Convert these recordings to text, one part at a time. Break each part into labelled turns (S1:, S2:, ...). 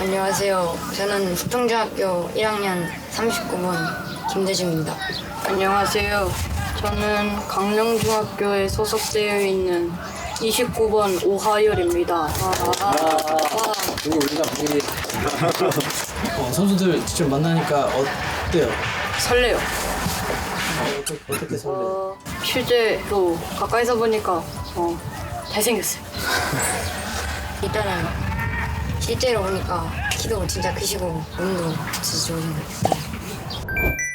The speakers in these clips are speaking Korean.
S1: 안녕하세요. 저는 숙동중학교 1학년 39번 김대중입니다.
S2: 안녕하세요. 저는 강릉중학교에 소속되어 있는 29번 오하열입니다. 아,
S3: 우리가 분위기
S4: 어, 선수들 직접 만나니까 어때요?
S2: 설레요.
S4: 어 떻게, 어떻게 설레?
S2: 어, 실제로 가까이서 보니까 어, 잘생겼어요.
S1: 일단은 실제로 보니까 키도 진짜 크시고 몸도 진짜 좋으신 것 같아요.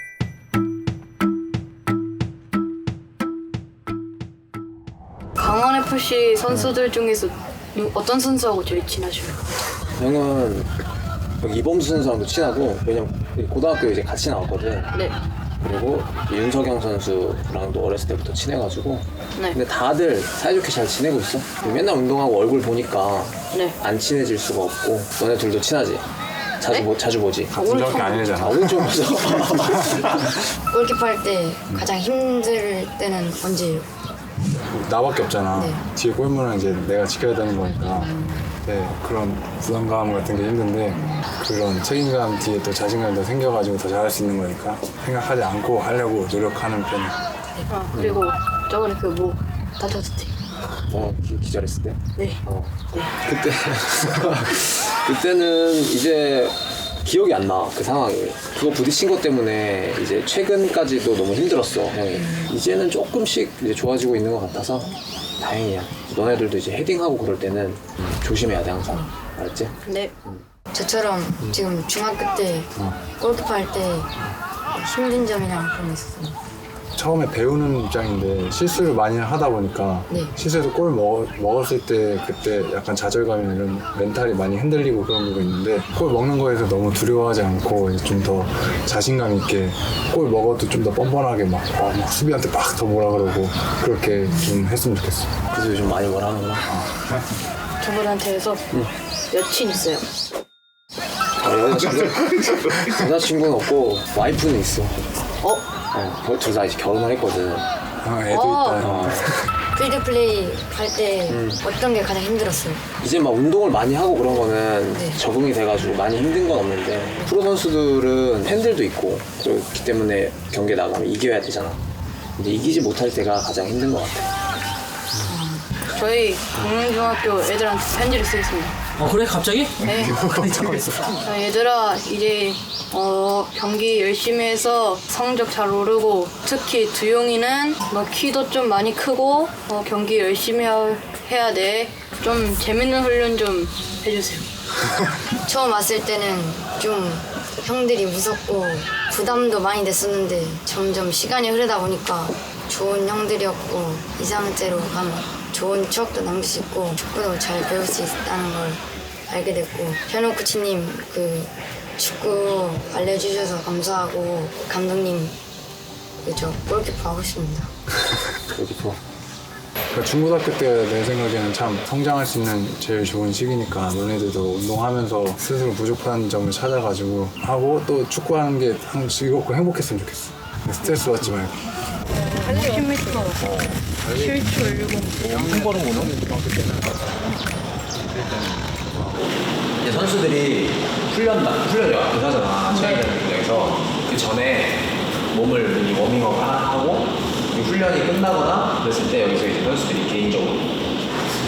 S2: 강원 FC 선수들 중에서 누- 어떤 선수하고 제일 친하셔요?
S3: 형은 여기 이범수 선수랑도 친하고 왜냐면 고등학교 이제 같이 나왔거든
S2: 네.
S3: 그리고 윤석영 선수랑도 어렸을 때부터 친해가지고
S2: 네.
S3: 근데 다들 사이좋게 잘 지내고 있어 맨날 운동하고 얼굴 보니까
S2: 네.
S3: 안 친해질 수가 없고 너네 둘도 친하지? 자주,
S2: 네?
S3: 보, 자주 보지?
S2: 아, 처음-
S3: 아
S5: 아니잖아.
S3: 좀 보자
S1: 골키퍼 할 때 가장 힘들 때는 언제예요?
S5: 나밖에 없잖아.
S1: 네.
S5: 뒤에 골문은 이제 내가 지켜야 되는 거니까. 네, 그런 부담감 같은 게 힘든데 그런 책임감 뒤에 또 자신감이 더 생겨가지고 더 잘할 수 있는 거니까 생각하지 않고 하려고 노력하는 편이야.
S2: 아, 그리고 저번에 그 뭐 다쳤을 때.
S3: 어, 기- 기절했을 때?
S2: 네.
S3: 어. 그때 그때는 이제 기억이 안 나 그 상황이 그거 부딪힌 것 때문에 이제 최근까지도 너무 힘들었어 형이 이제는 조금씩 이제 좋아지고 있는 것 같아서 다행이야 너네들도 이제 헤딩하고 그럴 때는 조심해야 돼 항상 알았지?
S2: 네.
S1: 저처럼 지금 중학교 때 골키퍼 할 때 힘든 점이나 그런 게 있었어요.
S5: 처음에 배우는 입장인데 실수를 많이 하다 보니까
S1: 네.
S5: 실수해서 골 먹, 먹었을 때 그때 약간 좌절감이나 이런 멘탈이 많이 흔들리고 그런 부분이 있는데 골 먹는 거에서 너무 두려워하지 않고 좀 더 자신감 있게 골 먹어도 좀 더 뻔뻔하게 막, 어, 막 수비한테 막 더 뭐라 그러고 그렇게 좀 했으면 좋겠어.
S3: 그래서 요즘 많이 뭐라 하는구나
S2: 저분한테 해서 여친 있어요.
S3: 아, 여자친구 여자친구는 없고 와이프는 있어
S2: 어?
S3: 어, 둘다 이제 결혼을 했거든
S5: 아, 애도
S2: 어.
S5: 있다.
S3: 어,
S1: 필드 플레이 할 때 어떤 게 가장 힘들었어요?
S3: 이제 막 운동을 많이 하고 그런 거는
S1: 네.
S3: 적응이 돼가지고 많이 힘든 건 없는데 프로 선수들은 팬들도 있고 그렇기 때문에 경기에 나가면 이겨야 되잖아. 근데 이기지 못할 때가 가장 힘든 것 같아.
S2: 저희 강릉중학교 애들한테 편지를 쓰겠습니다.
S4: 어 그래 갑자기?
S2: 네.
S4: 잠깐 있어.
S2: 자, 얘들아 이제 어, 경기 열심히 해서 성적 잘 오르고 특히 두용이는 뭐 키도 좀 많이 크고 어, 경기 열심히 하- 해야 돼. 좀 재밌는 훈련 좀 해주세요.
S1: 처음 왔을 때는 좀 형들이 무섭고 부담도 많이 됐었는데 점점 시간이 흐르다 보니까 좋은 형들이었고 이상째로 가면 좋은 추억도 남길 수 있고 축구도 잘 배울 수 있다는 걸 알게 됐고 현우 코치님 그 축구 알려주셔서 감사하고 감독님 그저 골키퍼 하고 싶습니다.
S3: 골키퍼.
S5: 그러니까 중고등학교 때 내 생각에는 참 성장할 수 있는 제일 좋은 시기니까 너네들도 운동하면서 스스로 부족한 점을 찾아가지고 하고 또 축구하는 게 항상 즐겁고 행복했으면 좋겠어. 스트레스 받지 말고.
S2: 10m 7초 10.
S6: 이제 선수들이 훈련 훈련을 앞에서 하잖아 체육이라는 분야에서 그 전에 몸을 워밍업 하나 하고 이 훈련이 끝나거나 그랬을 때 여기서 이제 선수들이 개인적으로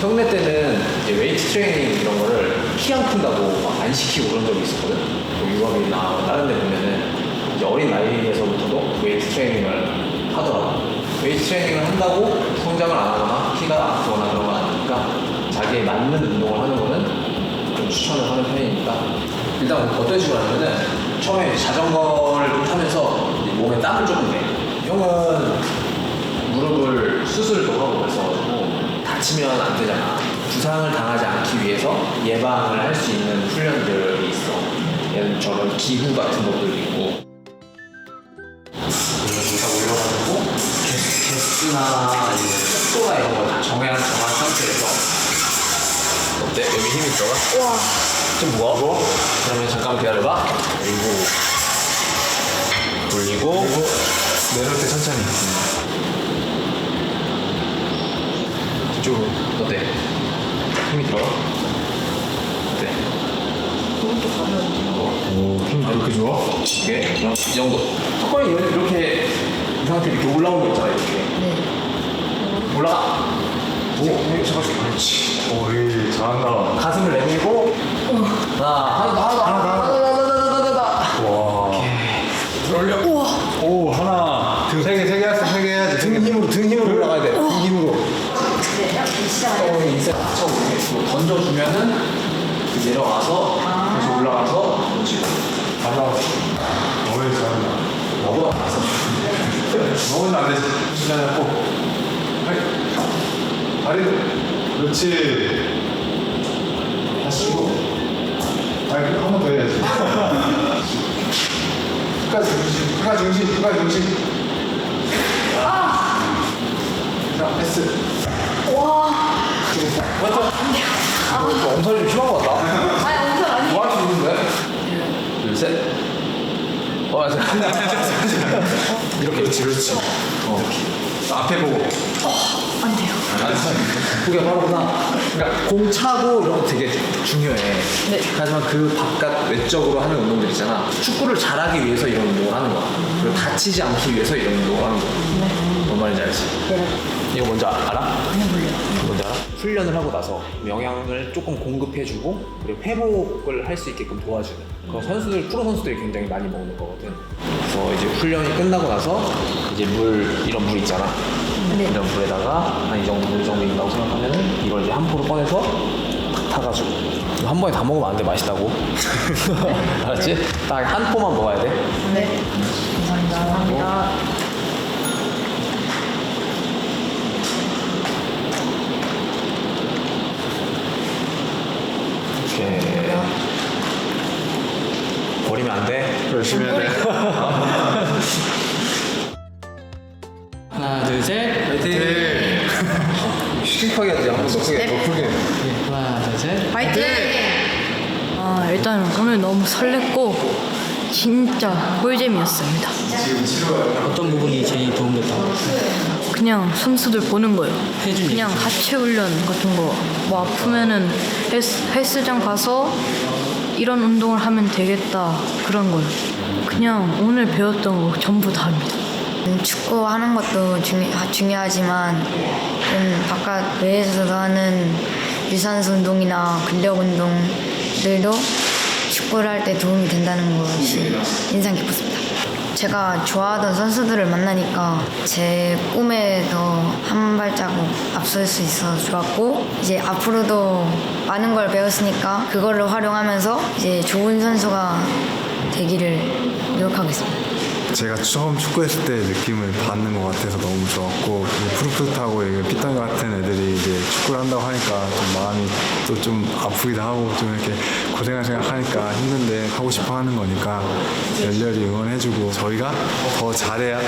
S6: 형네 때는 이제 웨이트 트레이닝 이런 거를 키 안 큰다고 막 안 시키고 그런 적이 있었거든 뭐 유럽이나 다른 데 보면은 이제 어린 나이에서부터도 웨이트 트레이닝을 하더라고 웨이트 트레이닝을 한다고 성장을 안 하거나 키가 크거나 그런 건 아니니까 자기에 맞는 운동을 하는 거는 좀 추천을 하는 편이니까. 일단 어떤 식으로 하냐면은 처음에 자전거를 타면서 몸에 땀을 조금 내 형은 무릎을 수술도 하고 그래서 다치면 안 되잖아. 부상을 당하지 않기 위해서 예방을 할 수 있는 훈련들이 있어. 예를 기구 같은 것들도 있고 아니면 속도나 이런 걸다 정한, 정한 상태에서 어때? 여기 힘이 들어가?
S1: 와
S6: 좀 무거워? 그러면 잠깐만 기다려봐. 그리고 돌리고
S5: 내려올 때 천천히.
S6: 이쪽으로 어때? 힘이 들어? 어때?
S5: 오, 힘 그렇게 좋아?
S6: 이게 이 정도 턱걸이 이렇게 이 상태 이렇게 올라오는 거 있잖아 이렇게 올라가 오 잠깐만 그렇지
S5: 오, 이 잘한다.
S6: 가슴을 내밀고 하나 하나 더 하나 더 하나 더 하나 더 하나 더 하나 더
S5: 와.
S6: 올려
S5: 오, 하나. 등 세 개, 세개 했어, 세개 해야지.
S6: 등 힘으로 등 힘으로 올라가야 돼. 등 힘으로. 어, 인생 쳐 던져주면은 그 내려와서 다시 올라가서 그렇지.
S5: 잘 나왔어. 어이, 잘한다.
S6: 너보
S5: 먹으면 안 되지. 시간 잡고. 다리. 그렇지. 하시고. 아니, 한번 더 해야지. 끝까지 중심, 끝까지 중심, 끝까지 중심. 자, 패스.
S6: 너 엄살이 좀 심한 것 같다. 아니 엄살 아니야. 뭐할수 있는데? 둘 셋. 어 맞아. 이렇게 그렇지 그렇지. 어. 앞에 보고. 안 돼요. 그게 바로구나. 그러니까 공 차고 이런 거 되게 중요해. 하지만 그 바깥 외적으로 하는 운동들 있잖아. 축구를 잘하기 위해서 이런 운동을 하는 거야. 그리고 다치지 않기 위해서 이런 운동을 하는 거야. 뭔 말인지 알지? 이거 뭔지 알아? 뭔지 알아? 훈련을 하고 나서 영양을 조금 공급해주고 그리고 회복을 할 수 있게끔 도와주는 그 선수들 프로 선수들이 굉장히 많이 먹는 거거든. 그래서 이제 훈련이 끝나고 나서 이제 물 이런 물 있잖아. 이런 물에다가 한 이 정도 물 정도 있다고 생각하면은 이걸 이제 한 포로 꺼내서 탁 타가지고 이거 한 번에 다 먹으면 안 돼 맛있다고. 알았지? 딱 한 포만 먹어야 돼.
S1: 네. 감사합니다. 감사합니다.
S6: 안 돼.
S5: 열심히 해야 돼.
S4: 하나, 둘, 셋.
S6: 파이팅. 슈팅하게 하지 한번 더 크게. 더 크게.
S4: 네, 하나, 둘, 셋.
S2: 파이팅! 아, 일단 오늘 너무 설렜고 진짜 꿀잼이었습니다.
S4: 어떤 부분이 제일 도움됐다고?
S2: 그냥 선수들 보는 거예요.
S4: 해준
S2: 그냥. 하체 훈련 같은 거. 뭐 아프면은 헬스, 헬스장 가서 이런 운동을 하면 되겠다 그런 거요. 그냥 오늘 배웠던 거 전부 다 합니다.
S1: 음, 축구 하는 것도 중요, 하- 중요하지만 좀 바깥 외에서도 하는 유산소 운동이나 근력 운동들도 축구를 할 때 도움이 된다는 것이 인상 깊었습니다. 제가 좋아하던 선수들을 만나니까 제 꿈에 더 한 발자국 앞설 수 있어서 좋았고 이제 앞으로도 많은 걸 배웠으니까 그거를 활용하면서 이제 좋은 선수가 되기를 노력하겠습니다.
S5: 제가 처음 축구했을 때 느낌을 받는 것 같아서 너무 좋았고 푸릇푸릇하고 피덩이 같은 애들이 이제 축구를 한다고 하니까 좀 마음이 또 좀 아프기도 하고 좀 이렇게 고생을 생각하니까 힘든데 하고 싶어 하는 거니까 열렬히 응원해주고 저희가 더 잘해야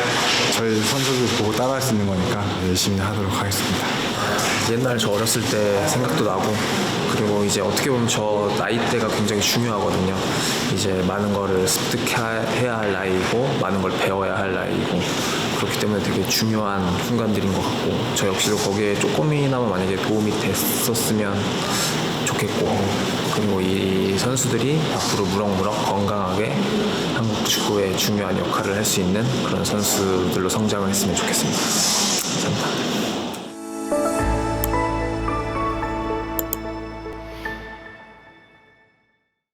S5: 저희 선수들 보고 따라할 수 있는 거니까 열심히 하도록 하겠습니다.
S6: 옛날 저 어렸을 때 생각도 나고 그리고 이제 어떻게 보면 저 나이대가 굉장히 중요하거든요. 이제 많은 거를 습득해야 할 나이고 많은 걸 배워야 할 나이고 그렇기 때문에 되게 중요한 순간들인 것 같고 저 역시도 거기에 조금이나마 만약에 도움이 됐었으면 좋겠고 그리고 이 선수들이 앞으로 무럭무럭 건강하게 한국 축구에 중요한 역할을 할 수 있는 그런 선수들로 성장을 했으면 좋겠습니다. 감사합니다.